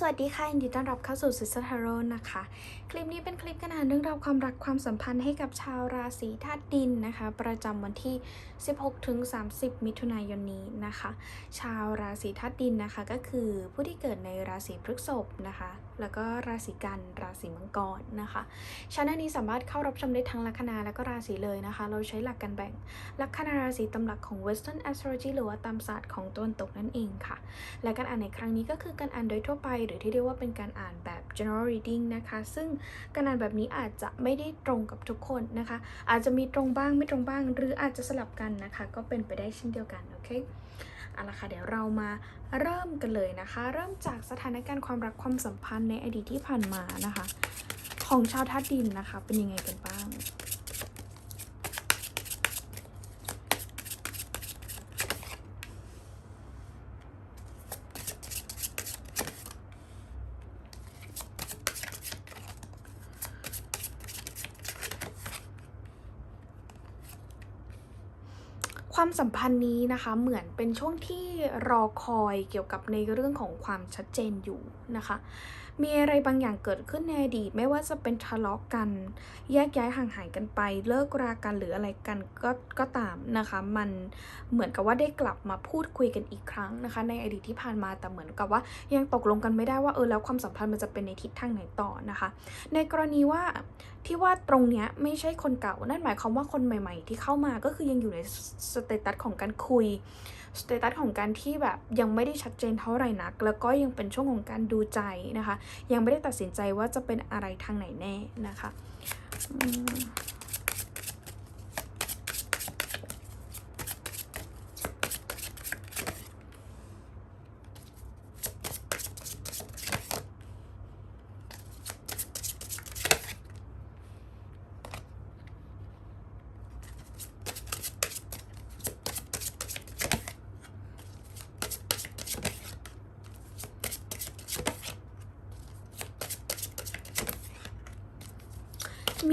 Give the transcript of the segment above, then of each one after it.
สวัสดีค่ะยินดีต้อนรับเข้าสู่ซิสเตอร์ทาโร่นะคะคลิปนี้เป็นคลิปกันานเรื่องราวความรักความสัมพันธ์ให้กับชาวราศีธาตุดินนะคะ ประจำวันที่ 16ถึง30 มิถุนายนนี้นะคะ ชาวราศีธาตุดินนะคะก็คือผู้ที่เกิดในราศีพฤษภนะคะ แล้วก็ราศีกันราศีมังกรนะคะชาแนลนี้สามารถเข้ารับชมได้ทั้งลัคนาและก็ราศีเลยนะคะ เราใช้หลักการแบ่งลัคนาราศีตำหลักของ Western Astrology หรือว่าตามศาสตร์ของตะวันตกนั่นเองค่ะ และการอ่านในครั้งนี้ก็คือการอ่านโดยทั่วไป หรือที่เรียกว่าเป็นการอ่านแบบ general reading นะคะ ซึ่งการอ่านแบบนี้อาจจะไม่ได้ตรงกับทุกคนนะคะ อาจจะมีตรงบ้างไม่ตรงบ้าง หรืออาจจะสลับกันนะคะ ก็เป็นไปได้เช่นเดียวกันโอเคเอาละค่ะเดี๋ยวเรามาเริ่มกันเลยนะคะ เริ่มจากสถานการณ์ความรักความสัมพันธ์ในอดีตที่ผ่านมานะคะ ของชาวทัดดินนะคะ เป็นยังไงกันบ้าง ความสัมพันธ์นี้นะคะเหมือนเป็นช่วงที่รอคอยเกี่ยวกับในเรื่องของความชัดเจนอยู่นะคะ มีอะไรบางอย่างเกิดขึ้นในอดีตไม่ว่าจะเป็นทะเลาะกัน แยกย้ายห่างหายกันไป เลิกรากันหรืออะไรกันก็ก็ตามนะคะ มันเหมือนกับว่าได้กลับมาพูดคุยกันอีกครั้งนะคะ ในอดีตที่ผ่านมาแต่เหมือนกับว่ายังตกลงกันไม่ได้ว่าเออแล้วความสัมพันธ์มันจะเป็นในทิศทางไหนต่อนะคะ ในกรณีว่าที่ว่าตรงเนี้ยไม่ใช่คนเก่านั่นหมายความว่าคนใหม่ ๆ ที่เข้ามาก็คือยังอยู่ในสเตตัสของการคุยสเตตัสของการที่แบบยังไม่ได้ชัดเจนเท่าไหร่นัก แล้วก็ยังเป็นช่วงของการดูใจนะคะ ยังไม่ได้ตัดสินใจว่าจะเป็นอะไรทางไหนแน่นะคะ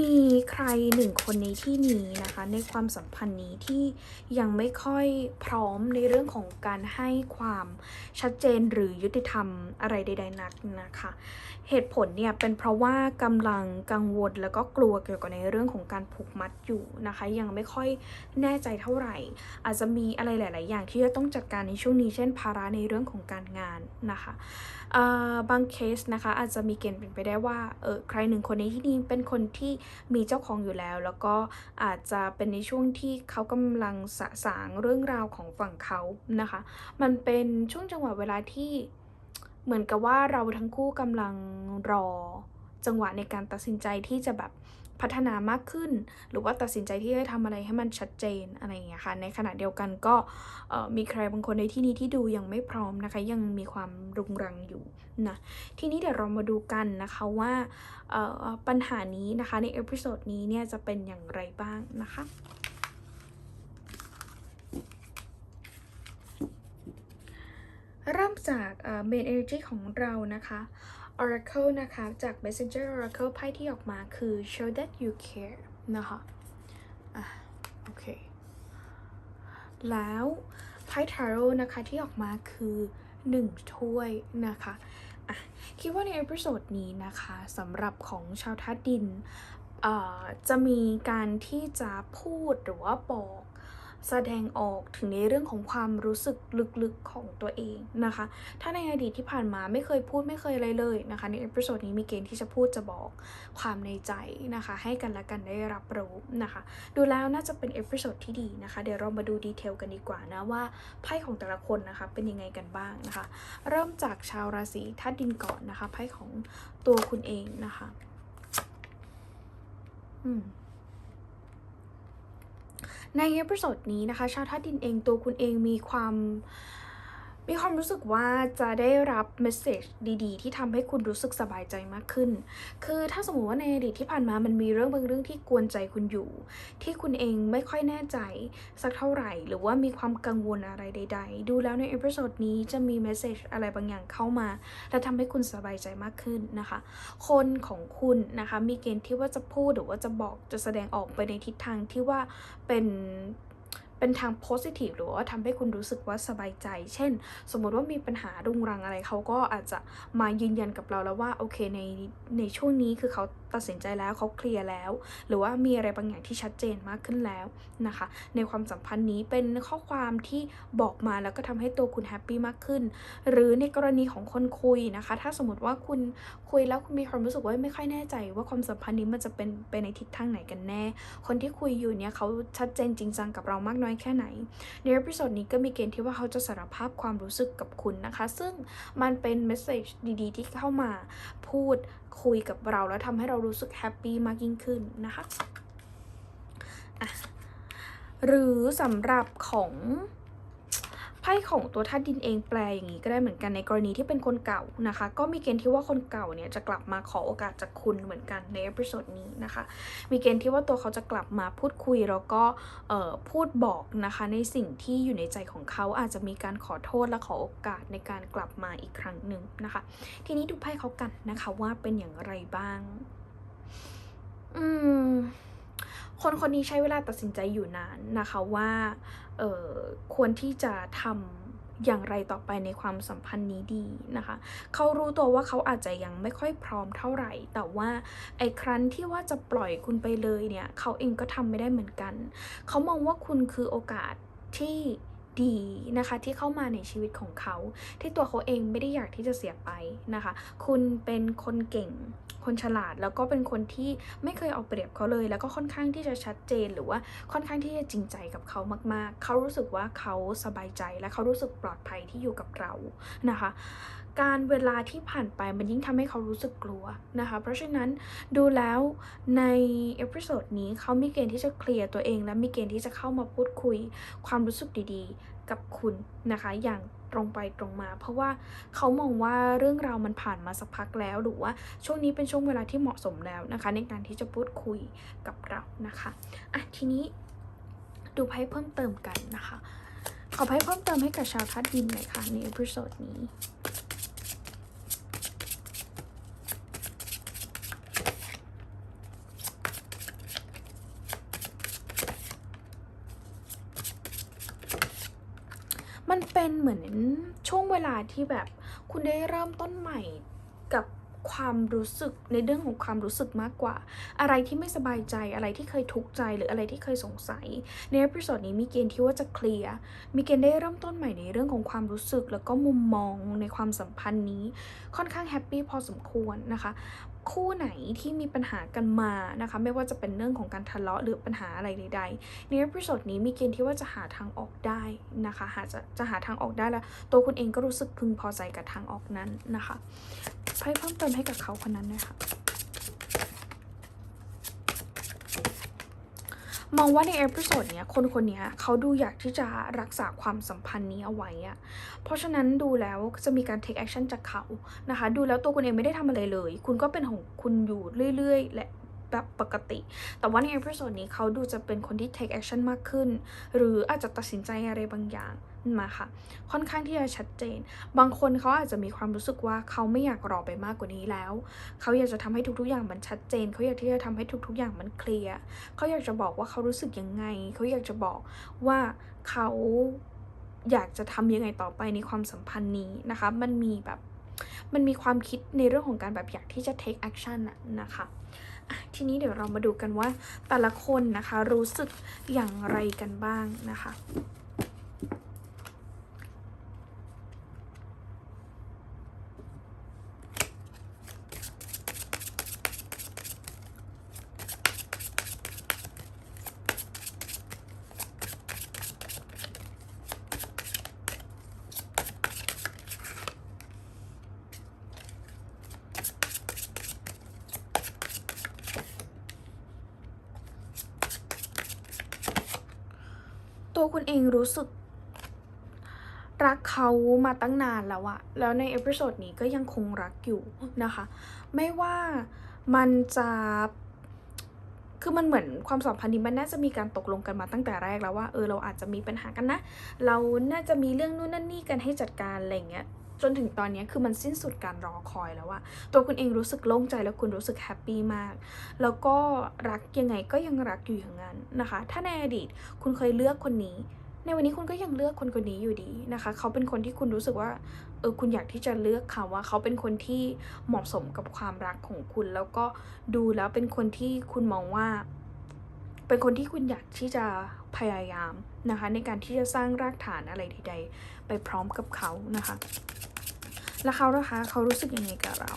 มีใครหนึ่งคนในที่นี้นะคะ ในความสัมพันธ์นี้ที่ยังไม่ค่อยพร้อมในเรื่องของการให้ความชัดเจนหรือยุติธรรมอะไรใด ๆ นักนะคะ เหตุผลเนี่ยเป็นเพราะว่ากำลังกังวลแล้วก็กลัวเกี่ยวกับในเรื่องของการผูกมัดอยู่นะคะ ยังไม่ค่อยแน่ใจเท่าไหร่ อาจจะมีอะไรหลาย ๆ อย่างที่จะต้องจัดการในช่วงนี้เช่นภาระในเรื่องของการงานนะคะบางเคสนะคะอาจจะมีเกณฑ์เป็นไปได้ว่าเออใครหนึ่งคนในที่นี้เป็นคนที่มีเจ้าของอยู่แล้ว แล้วก็อาจจะเป็นในช่วงที่เขากำลังสะสางเรื่องราวของฝั่งเขานะคะ มันเป็นช่วงจังหวะเวลาที่เหมือนกับว่าเราทั้งคู่กำลังรอจังหวะในการตัดสินใจที่จะแบบ พัฒนามากขึ้น หรือว่าตัดสินใจที่จะทำอะไรให้มันชัดเจนอะไรอย่างเงี้ยค่ะ ในขณะเดียวกันก็มีใครบางคนในที่นี้ที่ดูยังไม่พร้อมนะคะ ยังมีความรุงรังอยู่นะทีนี้เดี๋ยวเรามาดูกันนะคะว่าปัญหานี้นะคะในเอพิโซดนี้เนี่ยจะเป็นอย่างไรบ้างนะคะเริ่มจากเอ่อ main energy ของเรานะคะ Oracle นะคะ จาก Messenger Oracle ไพ่ที่ออกมาคือ show that you care นะคะอะโอเค แล้วไพ่ Tarot นะคะที่ออกมาคือ 1 ถ้วยนะคะอะคิดว่าในเอพิโซดนี้นะคะสำหรับของชาวธาตุดินเอ่อจะมีการที่จะพูดหรือว่าบอก แสดงออกถึงในเรื่องของความรู้สึกลึกๆของตัวเองนะคะ ถ้าในอดีตที่ผ่านมาไม่เคยพูดไม่เคยอะไรเลยนะคะ ในเอพิโซดนี้มีเกณฑ์ที่จะพูดจะบอกความในใจนะคะ ให้กันและกันได้รับรู้นะคะ ดูแล้วน่าจะเป็นเอพิโซดที่ดีนะคะ เดี๋ยวเรามาดูดีเทลกันดีกว่านะว่าไพ่ของแต่ละคนนะคะเป็นยังไงกันบ้างนะคะ เริ่มจากชาวราศีธาตุดินก่อนนะคะไพ่ของตัวคุณเองนะคะ อืม ในเอพิโซดนี้นะคะ ชาวธาดินเองตัวคุณเองมีความ มีความรู้สึกว่าจะได้รับเมสเซจดีๆ ที่ทำให้คุณรู้สึกสบายใจมากขึ้น คือถ้าสมมติว่าในอดีตที่ผ่านมามันมีเรื่องบางเรื่องที่กวนใจคุณอยู่ ที่คุณเองไม่ค่อยแน่ใจสักเท่าไหร่ หรือว่ามีความกังวลอะไรใด ๆ ดูแล้วในเอพิโซดนี้จะมีเมสเซจอะไรบางอย่างเข้ามา และทำให้คุณสบายใจมากขึ้นนะคะ คนของคุณนะคะมีเกณฑ์ที่ว่าจะพูดหรือว่าจะบอกจะแสดงออกไปในทิศทางที่ว่าเป็น เป็นทาง positive หรือว่าทำให้คุณรู้สึกว่าสบายใจ เช่น สมมติว่ามีปัญหารุงรังอะไรเขาก็อาจจะมายืนยันกับเราแล้วว่าโอเคในในช่วงนี้คือเขาตัดสินใจแล้วเขาเคลียร์แล้ว หรือว่ามีอะไรบางอย่างที่ชัดเจนมากขึ้นแล้วนะคะ ในความสัมพันธ์นี้เป็นข้อความที่บอกมาแล้วก็ทำให้ตัวคุณแฮปปี้มากขึ้น หรือในกรณีของคนคุยนะคะ ถ้าสมมติว่าคุณคุยแล้วคุณมีความรู้สึกว่าไม่ค่อยแน่ใจ ว่าความสัมพันธ์นี้มันจะเป็นไปในทิศทางไหนกันแน่ คนที่คุยอยู่เนี่ยเขาชัดเจนจริงจังกับเรามากน้อยแค่ไหน ในเอพิโซดนี้ก็มีเกณฑ์ที่ว่าเขาจะสารภาพความรู้สึกกับคุณนะคะ ซึ่งมันเป็นเมสเซจดีๆ ที่เข้ามาพูดคุยกับเราแล้วทำให้เรารู้สึกแฮปปี้มากยิ่งขึ้นนะคะะหรือสำหรับของ ไพ่ของตัวธาตุดินเองแปลอย่างนี้ก็ได้เหมือนกันในกรณีที่เป็นคนเก่านะคะ ก็มีเกณฑ์ที่ว่าคนเก่าเนี่ยจะกลับมาขอโอกาสจากคุณเหมือนกันในเอพิโซดนี้นะคะ มีเกณฑ์ที่ว่าตัวเขาจะกลับมาพูดคุยแล้วก็พูดบอกนะคะในสิ่งที่อยู่ในใจของเขาอาจจะมีการขอโทษและขอโอกาสในการกลับมาอีกครั้งหนึ่งนะคะ ทีนี้ดูไพ่เขากันนะคะว่าเป็นอย่างไรบ้าง อืม คนคนนี้ใช้เวลาตัดสินใจอยู่นานนะคะว่าเออควรที่จะทำอย่างไรต่อไปในความสัมพันธ์นี้ดีนะคะ เขารู้ตัวว่าเขาอาจจะยังไม่ค่อยพร้อมเท่าไหร่ แต่ว่าไอ้ครั้นที่ว่าจะปล่อยคุณไปเลยเนี่ย เขาเองก็ทำไม่ได้เหมือนกัน เขามองว่าคุณคือโอกาสที่ ดีนะคะที่เข้ามาในชีวิตของเขา ที่ตัวเขาเองไม่ได้อยากที่จะเสียไปนะคะ คุณเป็นคนเก่ง คนฉลาดแล้วก็เป็นคนที่ไม่เคยเอาเปรียบเขาเลย แล้วก็ค่อนข้างที่จะชัดเจนหรือว่าค่อนข้างที่จะจริงใจกับเขามาก ๆ เขารู้สึกว่าเขาสบายใจและเขารู้สึกปลอดภัยที่อยู่กับเรานะคะ การเวลาที่ผ่านไปมันยิ่งทำให้เขารู้สึกกลัวนะคะ เพราะฉะนั้นดูแล้วในเอพิโซดนี้เขามีเกณฑ์ที่จะเคลียร์ตัวเอง และมีเกณฑ์ที่จะเข้ามาพูดคุยความรู้สึกดีๆ กับคุณนะคะ อย่างตรงไปตรงมา เพราะว่าเขามองว่าเรื่องราวมันผ่านมาสักพักแล้วหรือว่าช่วงนี้เป็นช่วงเวลาที่เหมาะสมแล้วนะคะ ในการที่จะพูดคุยกับเรานะคะอะทีนี้ดูไพ่เพิ่มเติมกันนะคะ ขอไพ่เพิ่มเติมให้กับชาวทัดดินหน่อยค่ะในเอพิโซดนี้ มัน เหมือนช่วงเวลาที่แบบคุณได้เริ่มต้นใหม่กับความรู้สึกในเรื่องของความรู้สึกมากกว่า อะไรที่ไม่สบายใจอะไรที่เคยทุกข์ใจหรืออะไรที่เคยสงสัย ในเอพิโซดนี้มีเกณฑ์ที่ว่าจะเคลียร์มีเกณฑ์ได้เริ่มต้นใหม่ในเรื่องของความรู้สึก แล้วก็มุมมองในความสัมพันธ์นี้ ค่อนข้างแฮปปี้พอสมควรนะคะคู่ไหนที่มีปัญหากันมานะคะ ไม่ว่าจะเป็นเรื่องของการทะเลาะหรือปัญหาอะไรใดๆในเอพิโซดนี้มีเกณฑ์ที่ว่าจะหาทางออกได้นะคะหาจะจะหาทางออกได้แล้ว ตัวคุณเองก็รู้สึกพึงพอใจกับทางออกนั้นนะคะไพ่เพิ่มเติมให้กับเขาคนนั้นนะคะ มองว่าในเอพิโซดเนี้ยคนคนเนี้ยเขาดูอยากที่จะรักษาความสัมพันธ์นี้เอาไว้อะเพราะฉะนั้นดูแล้วจะมีการเทคแอคชั่นจากเขานะคะ ดูแล้วตัวคุณเองไม่ได้ทำอะไรเลย คุณก็เป็นของคุณอยู่เรื่อย ๆ และ ปกติ แต่ว่าในเอพิโซดนี้เขาดูจะเป็นคนที่ take action มากขึ้น หรืออาจจะตัดสินใจอะไรบางอย่างมาค่ะ ค่อนข้างที่จะชัดเจน บางคนเขาอาจจะมีความรู้สึกว่าเขาไม่อยากรอไปมากกว่านี้แล้ว เขาอยากจะทำให้ทุกๆอย่างมันชัดเจน เขาอยากที่จะทำให้ทุกๆอย่างมันเคลียร์เขาอยากจะบอกว่าเขารู้สึกยังไง เขาอยากจะบอกว่าเขาอยากจะทำยังไงต่อไปในความสัมพันธ์นี้นะคะ มันมีแบบ มันมีความคิดในเรื่องของการแบบอยากที่จะ take action นะคะ ทีนี้เดี๋ยวเรามาดูกันว่าแต่ละคนนะคะรู้สึกอย่างไรกันบ้างนะคะ ตัวคุณเองรู้สึก รักเขามาตั้งนานแล้วอะแล้วในเอพิโซดนี้ก็ยังคงรักอยู่นะคะ ไม่ว่ามันจะคือมันเหมือนความสัมพันธ์นี้มันน่าจะมีการตกลงกันมาตั้งแต่แรกแล้วว่าเออเราอาจจะมีปัญหากันนะ เราน่าจะมีเรื่องนู่นนั่นนี่กันให้จัดการอะไรเงี้ย จนถึงตอนนี้คือมันสิ้นสุดการรอคอยแล้วอะตัวคุณเองรู้สึกโล่งใจแล้วคุณรู้สึกแฮปปี้มาก แล้วก็รักยังไงก็ยังรักอยู่อย่างนั้นนะคะ ถ้าในอดีตคุณเคยเลือกคนนี้ ในวันนี้คุณก็ยังเลือกคนคนนี้อยู่ดีนะคะ เขาเป็นคนที่คุณรู้สึกว่า เออคุณอยากที่จะเลือกเขาว่า เขาเป็นคนที่เหมาะสมกับความรักของคุณ แล้วก็ดูแล้วเป็นคนที่คุณมองว่า เป็นคนที่คุณอยากที่จะพยายามนะคะ ในการที่จะสร้างรากฐานอะไรใดๆ ไปพร้อมกับเขานะคะ แล้วเขานะคะเขารู้สึกยังไงกับเรา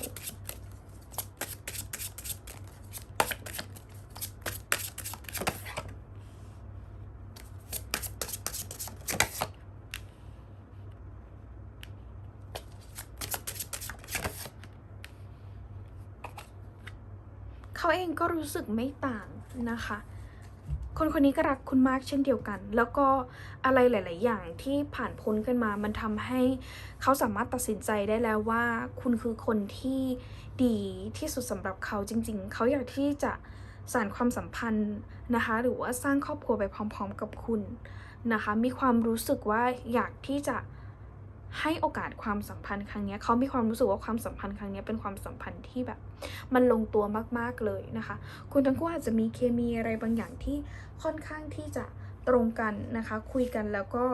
เขาเองก็รู้สึกไม่ต่างนะคะ คนคนนี้ก็รักคุณมากเช่นเดียวกัน แล้วก็ อะไรหลาย ๆ อย่างที่ผ่านพ้นกันมา มันทำให้เขาสามารถตัดสินใจได้แล้วว่า คุณคือคนที่ดีที่สุดสำหรับเขาจริง ๆ เขาอยากที่จะสานความสัมพันธ์นะคะ หรือว่าสร้างครอบครัวไปพร้อม ๆ กับคุณนะคะ มีความรู้สึกว่าอยากที่จะให้โอกาสความสัมพันธ์ครั้งนี้เขามีความรู้สึกว่าความสัมพันธ์ครั้งนี้เป็นความสัมพันธ์ที่แบบ มันลงตัวมากๆเลยนะคะ คุณทั้งคู่อาจจะมีเคมีอะไรบางอย่างที่ค่อนข้างที่จะ ตรงกันนะคะ คุยกันแล้วก็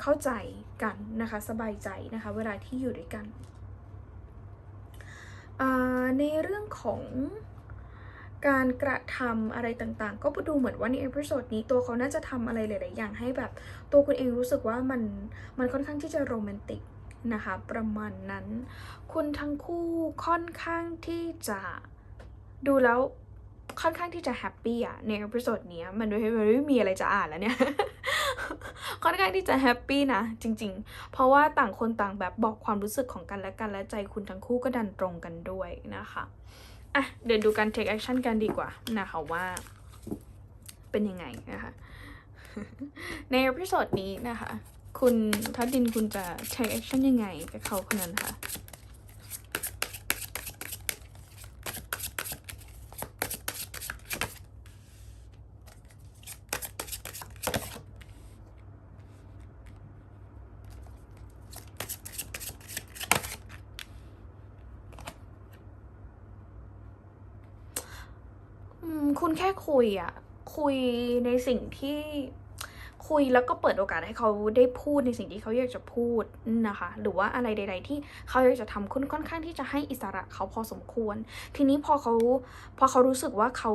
เข้าใจกันนะคะสบายใจนะคะ เวลาที่อยู่ด้วยกัน ในเรื่องของการกระทำอะไรต่างๆ ก็ดูเหมือนว่าในเอพิโซดนี้ตัวเขาน่าจะทำอะไรหลาย ๆ อย่างให้แบบตัวคุณเองรู้สึกว่ามันมันค่อนข้างที่จะโรแมนติกนะคะ ประมาณนั้น คุณทั้งคู่ค่อนข้างที่จะดูแล้ว ค่อนข้างที่จะแฮปปี้อะในเอพิโซดนี้มันไม่มันไม่มีอะไรจะอ่านแล้วเนี่ย ค่อนข้างที่จะแฮปปี้นะจริง ๆ เพราะว่าต่างคนต่างแบบบอกความรู้สึกของกันและกันและใจคุณทั้งคู่ก็ดันตรงกันด้วยนะคะอะเดี๋ยวดูการ take action กันดีกว่านะคะว่าเป็นยังไงนะคะ ในเอพิโซดนี้นะคะ คุณทัดดินคุณจะ take action ยังไงกับเขาคนนั้นคะ อืม คุณแค่คุยอะคุยในสิ่งที่คุยแล้วก็เปิดโอกาสให้เขาได้พูดในสิ่งที่เขาอยากจะพูดนะคะ หรือว่าอะไรใด ๆ ที่เขาอยากจะทำคุณค่อนข้างที่จะให้อิสระเขาพอสมควร ทีนี้พอเขาพอเขารู้สึกว่าเขา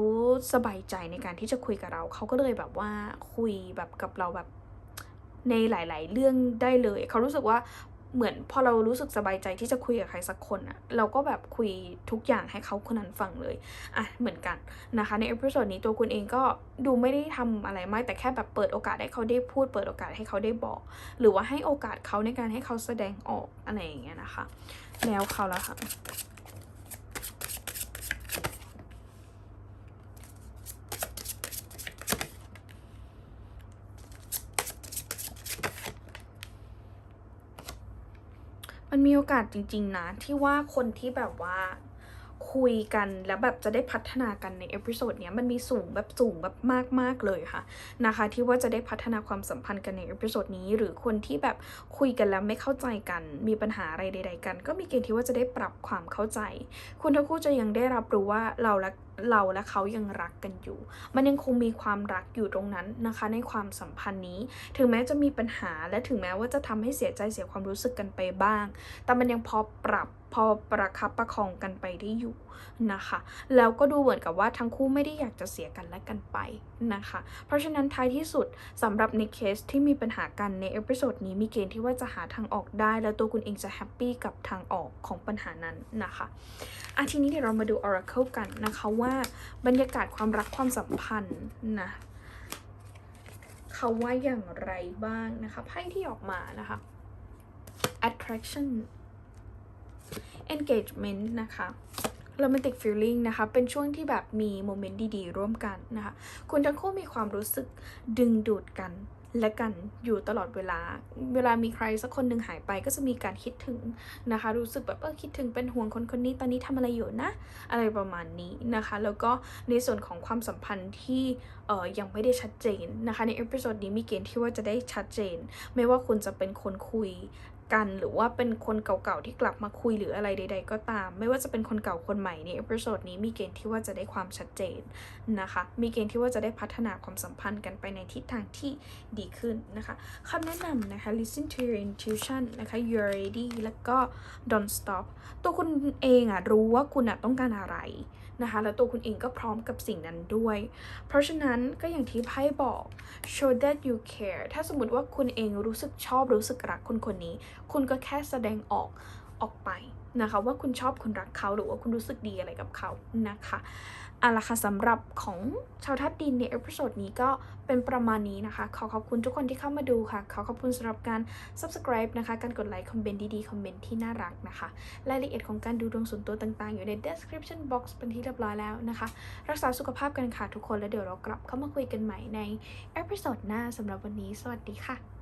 สบายใจในการที่จะคุยกับเรา เขาก็เลยแบบว่าคุยแบบกับเราแบบในหลาย ๆ เรื่องได้เลย เขารู้สึกว่า เหมือนพอเรารู้สึกสบายใจที่จะคุยกับใครสักคนอะเราก็แบบคุยทุกอย่างให้เขาคนนั้นฟังเลยอะเหมือนกันนะคะ ในเอพิโซดนี้ตัวคุณเองก็ดูไม่ได้ทำอะไรมากแต่แค่แบบเปิดโอกาสให้เขาได้พูด เปิดโอกาสให้เขาได้บอก หรือว่าให้โอกาสเขาในการให้เขาแสดงออกอะไรอย่างเงี้ยนะคะ แล้วเขาแล้วค่ะ มันมีโอกาสจริง ๆ นะ ที่ว่าคนที่แบบว่าคุยกันแล้วแบบจะได้พัฒนากันในเอพิโซดเนี้ยมันมีสูงแบบสูงแบบมาก ๆ เลยค่ะนะคะที่ว่าจะได้พัฒนาความสัมพันธ์กันในเอพิโซดนี้ หรือคนที่แบบคุยกันแล้วไม่เข้าใจกัน มีปัญหาอะไรใด ๆ กัน ก็มีเกณฑ์ที่ว่าจะได้ปรับความเข้าใจ คุณทั้งคู่จะยังได้รับรู้ว่าเราและ เราและเขายังรักกันอยู่ มันยังคงมีความรักอยู่ตรงนั้นนะคะ ในความสัมพันธ์นี้ ถึงแม้จะมีปัญหาและถึงแม้ว่าจะทำให้เสียใจเสียความรู้สึกกันไปบ้าง แต่มันยังพอปรับพอประคับประคองกันไปได้อยู่นะคะ แล้วก็ดูเหมือนกับว่าทั้งคู่ไม่ได้อยากจะเสียกันและกันไปนะคะ เพราะฉะนั้นท้ายที่สุดสำหรับในเคสที่มีปัญหากันในเอพิโซดนี้มีเกณฑ์ที่ว่าจะหาทางออกได้ แล้วตัวคุณเองจะแฮปปี้กับทางออกของปัญหานั้นนะคะอะทีนี้เดี๋ยวเรามาดู Oracle กันนะคะว่าบรรยากาศความรักความสัมพันธ์นะเขาว่าอย่างไรบ้างนะคะไพ่ที่ออกมานะคะ attraction engagement นะคะ romantic feeling นะคะ เป็นช่วงที่แบบมีโมเมนต์ดีๆ ร่วมกันนะคะ คุณทั้งคู่มีความรู้สึกดึงดูดกัน และกันอยู่ตลอดเวลา เวลามีใครสักคนหนึ่งหายไปก็จะมีการคิดถึงนะคะ รู้สึกแบบเออคิดถึงเป็นห่วงคนคนนี้ตอนนี้ทำอะไรอยู่นะ อะไรประมาณนี้นะคะ แล้วก็ในส่วนของความสัมพันธ์ที่เออยังไม่ได้ชัดเจนนะคะ ในเอพิโซดนี้มีเกณฑ์ที่ว่าจะได้ชัดเจน ไม่ว่าคุณจะเป็นคนคุย กันหรือว่าเป็นคนเก่าๆที่กลับมาคุยหรืออะไรใด ๆ ก็ตาม ไม่ว่าจะเป็นคนเก่าคนใหม่ในเอพิโซดนี้มีเกณฑ์ที่ว่าจะได้ความชัดเจนนะคะ มีเกณฑ์ที่ว่าจะได้พัฒนาความสัมพันธ์กันไปในทิศทางที่ดีขึ้นนะคะคำแนะนำนะคะ listen to your intuition นะคะ you're ready แล้วก็ don't stop ตัวคุณเองอะรู้ว่าคุณอะต้องการอะไร นะคะ แล้วตัวคุณเองก็พร้อมกับสิ่งนั้นด้วย เพราะฉะนั้นก็อย่างที่ไพ่บอก show that you care ถ้าสมมติว่าคุณเองรู้สึกชอบรู้สึกรักคนคนนี้ คุณก็แค่แสดงออกออกไปนะคะ ว่าคุณชอบคุณรักเขาหรือว่าคุณรู้สึกดีอะไรกับเขานะคะ เอาละค่ะสำหรับของชาวทัดดินในเอพิโซดนี้ก็เป็นประมาณนี้นะคะ ขอขอบคุณทุกคนที่เข้ามาดูค่ะ ขอขอบคุณสำหรับการ subscribe นะคะ การกดไลค์ คอมเมนต์ดีๆ คอมเมนต์ที่น่ารักนะคะ รายละเอียดของการดูดวงส่วนตัวต่างๆ อยู่ใน description box เป็นที่เรียบร้อยแล้วนะคะ รักษาสุขภาพกันค่ะทุกคนแล้วเดี๋ยวเรากลับเข้ามาคุยกันใหม่ในเอพิโซดหน้าสำหรับวันนี้ สวัสดีค่ะ